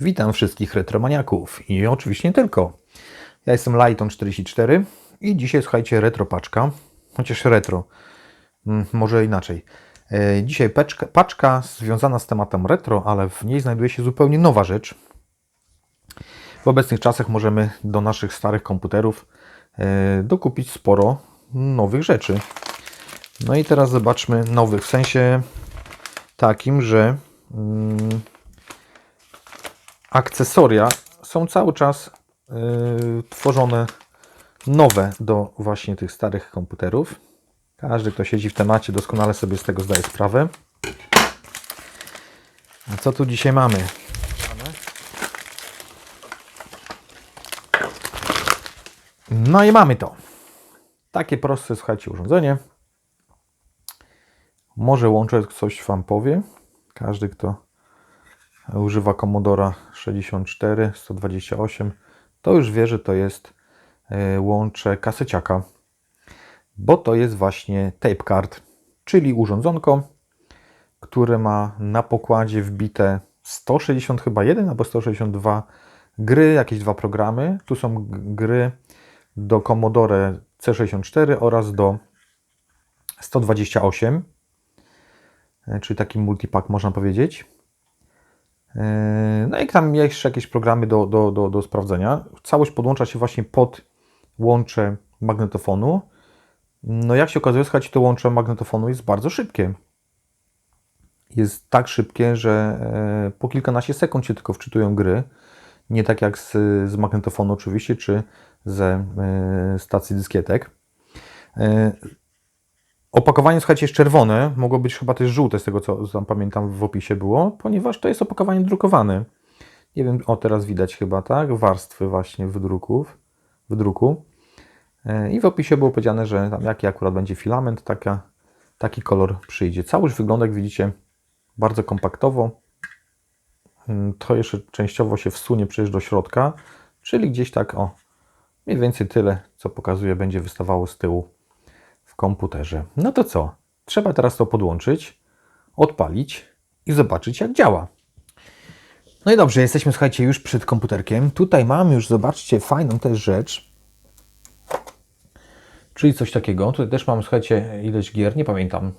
Witam wszystkich retromaniaków i oczywiście nie tylko. Ja jestem Lighton44 i dzisiaj słuchajcie retro paczka, chociaż retro, mm, może inaczej. E, Dzisiaj paczka, paczka związana z tematem retro, ale w niej znajduje się zupełnie nowa rzecz. W obecnych czasach możemy do naszych starych komputerów e, dokupić sporo nowych rzeczy. No i teraz zobaczmy nowych, w sensie takim, że mm, akcesoria są cały czas yy, tworzone nowe do właśnie tych starych komputerów. Każdy, kto siedzi w temacie, doskonale sobie z tego zdaje sprawę. A co tu dzisiaj mamy? No i mamy to. Takie proste, słuchajcie, urządzenie. Może łączę coś Wam powie. Każdy, kto używa Commodora 64, 128, to już wie, że to jest e, łącze kaseciaka, bo to jest właśnie tape card, czyli urządzonko, które ma na pokładzie wbite 160 chyba 1 albo 162 gry, jakieś dwa programy. Tu są gry do Commodore C64 oraz do 128, e, czyli taki multipack można powiedzieć. E, No i tam jeszcze jakieś programy do, do, do, do sprawdzenia. Całość podłącza się właśnie pod łącze magnetofonu. No jak się okazuje, słuchajcie, to łącze magnetofonu jest bardzo szybkie. Jest tak szybkie, że e, po kilkanaście sekund się tylko wczytują gry. Nie tak jak z, z magnetofonu oczywiście, czy ze e, stacji dyskietek. Opakowanie, słuchajcie, jest czerwone, mogło być chyba też żółte, z tego co tam pamiętam w opisie było, ponieważ to jest opakowanie drukowane. Nie wiem, o teraz widać chyba, tak? Warstwy właśnie wydruków, wydruku. E, I w opisie było powiedziane, że tam jaki akurat będzie filament, taka, taki kolor przyjdzie. Całość wygląda, jak widzicie, bardzo kompaktowo. Mm, To jeszcze częściowo się wsunie przecież do środka, czyli gdzieś tak, o, mniej więcej tyle, co pokazuje, będzie wystawało z tyłu komputerze. No to co? Trzeba teraz to podłączyć, odpalić i zobaczyć, jak działa. No i dobrze, jesteśmy, słuchajcie, już przed komputerkiem. Tutaj mamy już, zobaczcie, fajną też rzecz. Czyli coś takiego. Tutaj też mam, słuchajcie, ileś gier, nie pamiętam.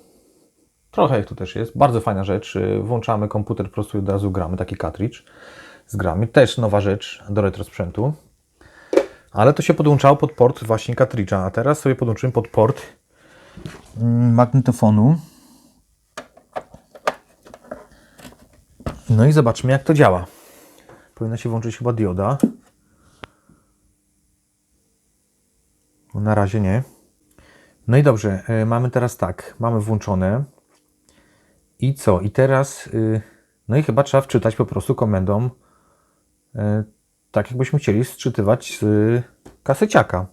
Trochę jak to też jest. Bardzo fajna rzecz. Włączamy komputer, po prostu i od razu gramy. Taki cartridge z grami. Też nowa rzecz do retro sprzętu. Ale to się podłączało pod port właśnie cartridge'a, a teraz sobie podłączymy pod port magnetofonu. No i zobaczmy jak to działa. Powinna się włączyć chyba dioda. Na razie nie. No i dobrze, y, mamy teraz tak, mamy włączone. I co? I teraz, y, no i chyba trzeba wczytać po prostu komendą y, tak jakbyśmy chcieli sczytywać z kaseciaka.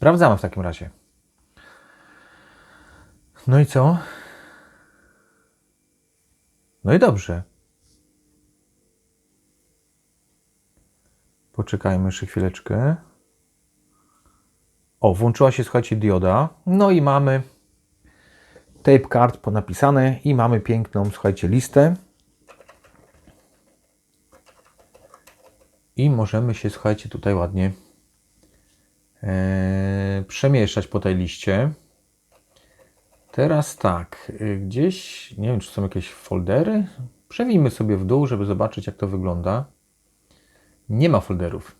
Sprawdzamy w takim razie. No i co? No i dobrze. Poczekajmy jeszcze chwileczkę. O, włączyła się, słuchajcie, dioda. No i mamy tape card ponapisane i mamy piękną, słuchajcie, listę. I możemy się, słuchajcie, tutaj ładnie e, przemieszczać po tej liście. Teraz tak, y, gdzieś, nie wiem, czy są jakieś foldery. Przewijmy sobie w dół, żeby zobaczyć, jak to wygląda. Nie ma folderów.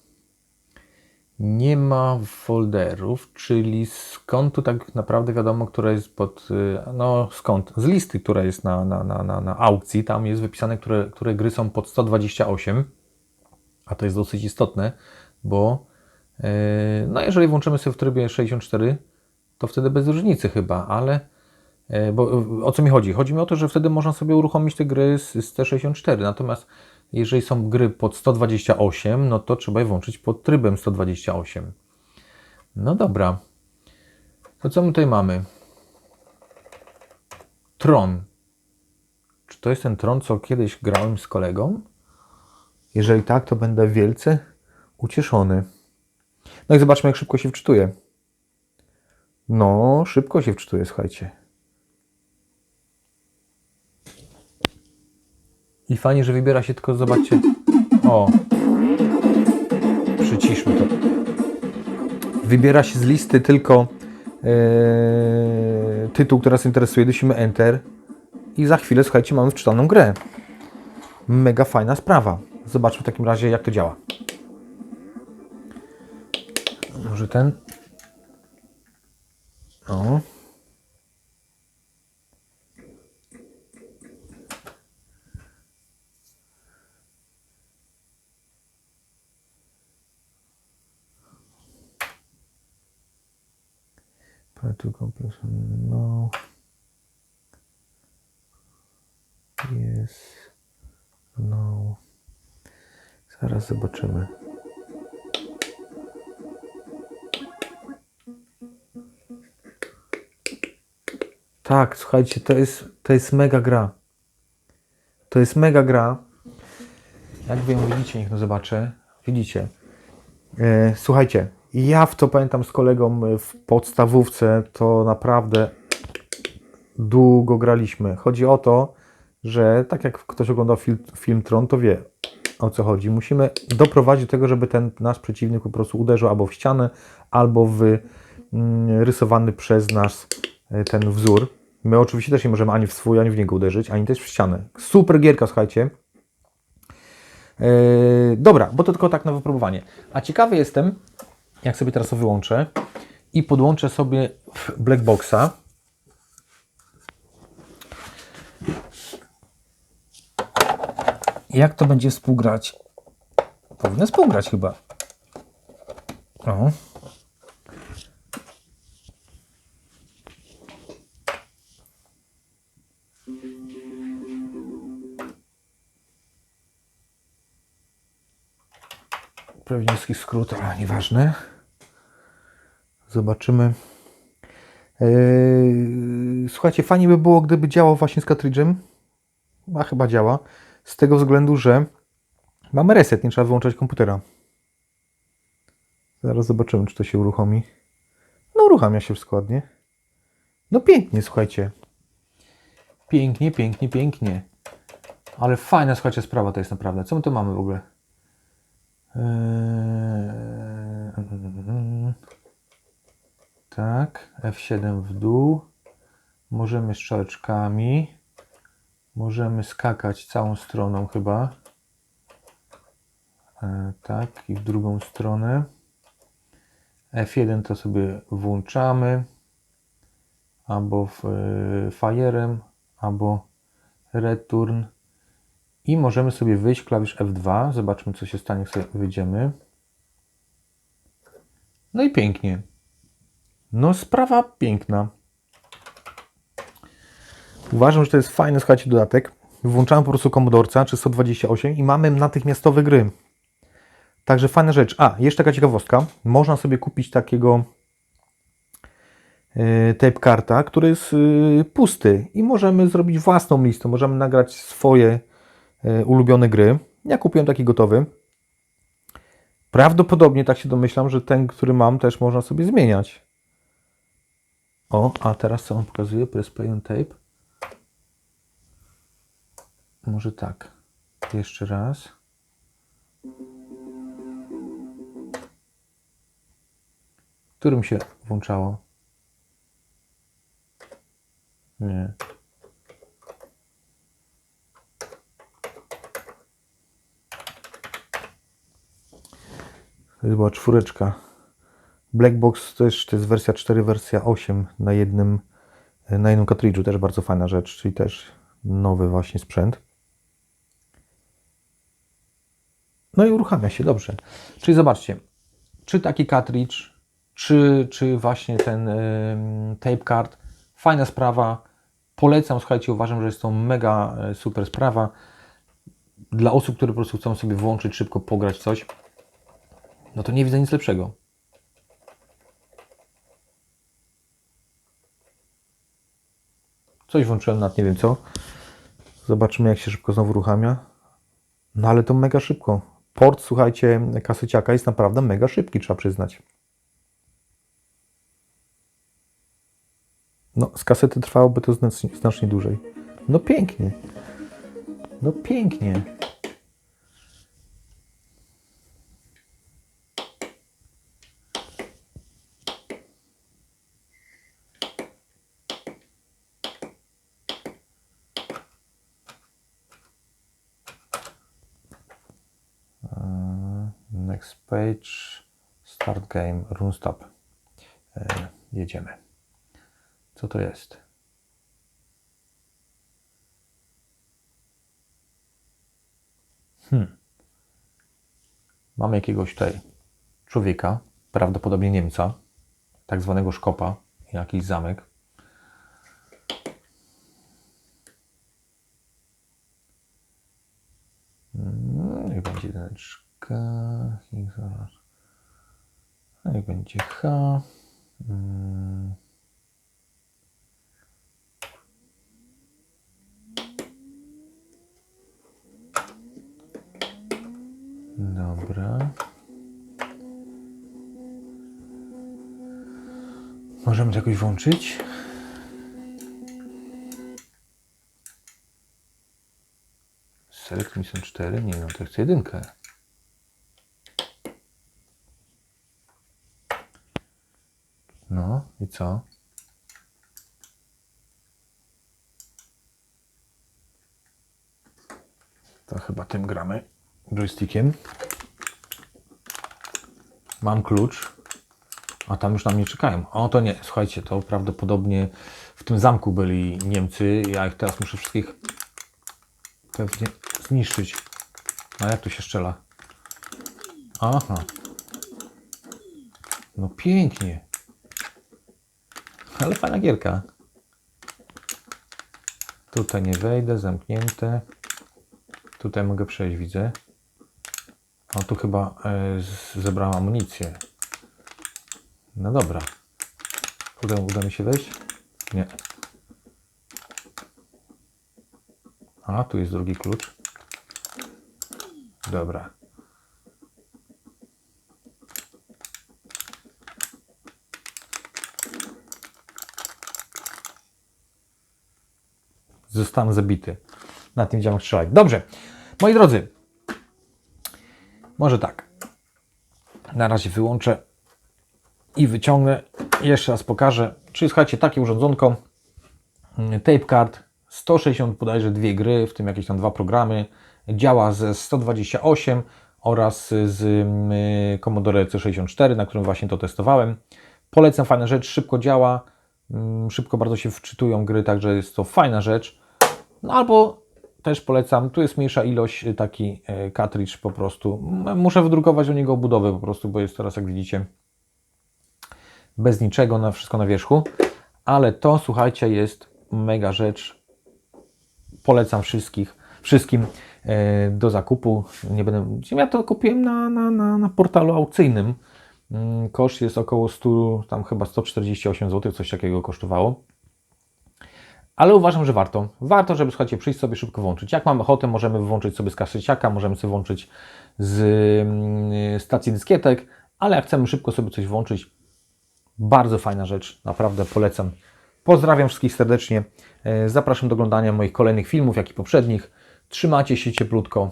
Nie ma folderów, czyli skąd tu tak naprawdę wiadomo, która jest pod. y, No skąd? Z listy, która jest na, na, na, na, na aukcji. Tam jest wypisane, które, które gry są pod 128 a to jest dosyć istotne, bo no jeżeli włączymy sobie w trybie 64, to wtedy bez różnicy chyba, ale yy, bo yy, o co mi chodzi? Chodzi mi o to, że wtedy można sobie uruchomić te gry z, z T64, natomiast jeżeli są gry pod 128, no to trzeba je włączyć pod trybem 128. No dobra. To co my tutaj mamy? Tron. Czy to jest ten Tron, co kiedyś grałem z kolegą? Jeżeli tak, to będę wielce ucieszony. No i zobaczmy, jak szybko się wczytuje. No, szybko się wczytuje, słuchajcie. I fajnie, że wybiera się tylko, zobaczcie. O. Przyciszmy to. Wybiera się z listy tylko e, tytuł, który nas interesuje. Dusimy Enter. I za chwilę, słuchajcie, mamy wczytaną grę. Mega fajna sprawa. Zobaczmy w takim razie, jak to działa. Może ten. O. To compress. No. Yes. No. Zaraz zobaczymy. Tak, słuchajcie, to jest, to jest mega gra. To jest mega gra. Jak ją widzicie, niech no zobaczę. Widzicie. E, słuchajcie, ja w to pamiętam z kolegą w podstawówce, to naprawdę długo graliśmy. Chodzi o to, że tak jak ktoś oglądał film, film Tron, to wie o co chodzi. Musimy doprowadzić do tego, żeby ten nasz przeciwnik po prostu uderzył albo w ścianę, albo w mm, rysowany przez nas e, ten wzór. My oczywiście też nie możemy ani w swój, ani w niego uderzyć, ani też w ścianę. Super gierka, słuchajcie. Yy, dobra, bo to tylko tak na wypróbowanie. A ciekawy jestem, jak sobie teraz to wyłączę i podłączę sobie Blackboxa. Jak to będzie współgrać? Powinno współgrać chyba. O. Pewnie niski skrót, ale nieważne. Zobaczymy. Eee, słuchajcie, fajnie by było, gdyby działał właśnie z cartridge'em. A chyba działa. Z tego względu, że mamy reset, nie trzeba wyłączać komputera. Zaraz zobaczymy, czy to się uruchomi. No, uruchamia się wszystko ładnie. No pięknie, słuchajcie. Pięknie, pięknie, pięknie. Ale fajna, słuchajcie, sprawa to jest naprawdę. Co my tu mamy w ogóle? Eee, tak, F7 w dół. Możemy strzałeczkami. Możemy skakać całą stroną chyba. E, tak, i w drugą stronę. F1 to sobie włączamy. Albo w, e, albo Return. I możemy sobie wyjść klawisz F2. Zobaczmy, co się stanie, jak sobie wyjdziemy. No i pięknie. No, sprawa piękna. Uważam, że to jest fajny, słuchajcie, dodatek. Włączamy po prostu komodorca czy 128 i mamy natychmiastowe gry. Także fajna rzecz. A, jeszcze taka ciekawostka. Można sobie kupić takiego yy, tape karta, który jest yy, pusty i możemy zrobić własną listę. Możemy nagrać swoje yy, ulubione gry. Ja kupiłem taki gotowy. Prawdopodobnie, tak się domyślam, że ten, który mam, też można sobie zmieniać. O, a teraz co on pokazuje? Press play on tape. Może tak. Jeszcze raz. Którym się włączało? Nie. To była czwóreczka. Blackbox też to jest wersja 4, wersja 8 na jednym, na jednym kartridżu. Też bardzo fajna rzecz, czyli też nowy właśnie sprzęt. No i uruchamia się dobrze. Czyli zobaczcie, czy taki cartridge, czy, czy właśnie ten y, tape card, fajna sprawa. Polecam, słuchajcie, uważam, że jest to mega y, super sprawa. Dla osób, które po prostu chcą sobie włączyć, szybko pograć coś, no to nie widzę nic lepszego. Coś włączyłem nad nie wiem co. Zobaczymy, jak się szybko znowu uruchamia. No ale to mega szybko. Port, słuchajcie, kasyciaka jest naprawdę mega szybki, trzeba przyznać. No, z kasety trwałoby to znacznie, znacznie dłużej. No pięknie. No pięknie. Next page, start game, run stop. Eee, Jedziemy. Co to jest? Hmm. Mamy jakiegoś tutaj człowieka, prawdopodobnie Niemca, tak zwanego szkopa, jakiś zamek. Mm, Niech będzie jedyneczka. Niech zaraz. Niech będzie H. Mm. Dobra. Możemy to jakoś włączyć? Select Mission 4? Nie no, to chcę jedynkę. No i co? To chyba tym gramy joystickiem. Mam klucz. A tam już na mnie czekają. O, to nie, słuchajcie, to prawdopodobnie w tym zamku byli Niemcy. Ja ich teraz muszę wszystkich pewnie zniszczyć. A jak tu się strzela? Aha. No pięknie. Ale fajna gierka. Tutaj nie wejdę, zamknięte. Tutaj mogę przejść, widzę. O, tu chyba zebrałem amunicję. No dobra. Uda, uda mi się wejść? Nie. A, tu jest drugi klucz. Dobra. Zostałem zabity. Na tym działam strzelać. Dobrze. Moi drodzy. Może tak. Na razie wyłączę i wyciągnę. Jeszcze raz pokażę. Czyli słuchajcie, takie urządzonko. Tape card. 160 bodajże dwie gry, w tym jakieś tam dwa programy. Działa ze 128 oraz z mm, Commodore C64, na którym właśnie to testowałem. Polecam, fajna rzecz, szybko działa, mm, szybko bardzo się wczytują gry, także jest to fajna rzecz. No albo też polecam, tu jest mniejsza ilość, y, taki e, cartridge po prostu. Muszę wydrukować do niego budowę po prostu, bo jest teraz, jak widzicie, bez niczego, na wszystko na wierzchu. Ale to, słuchajcie, jest mega rzecz. Polecam wszystkich, wszystkim e, do zakupu. Nie będę, ja to kupiłem na, na, na, na portalu aukcyjnym. Mm, Koszt jest około 100, tam chyba 148 zł, coś takiego kosztowało. Ale uważam, że warto. Warto, żeby słuchajcie, przyjść sobie szybko włączyć. Jak mamy ochotę, możemy włączyć sobie z kaseciaka, możemy sobie włączyć z mm, stacji dyskietek, ale jak chcemy szybko sobie coś włączyć, bardzo fajna rzecz, naprawdę polecam. Pozdrawiam wszystkich serdecznie. E, Zapraszam do oglądania moich kolejnych filmów, jak i poprzednich. Trzymajcie się cieplutko.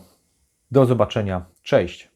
Do zobaczenia. Cześć.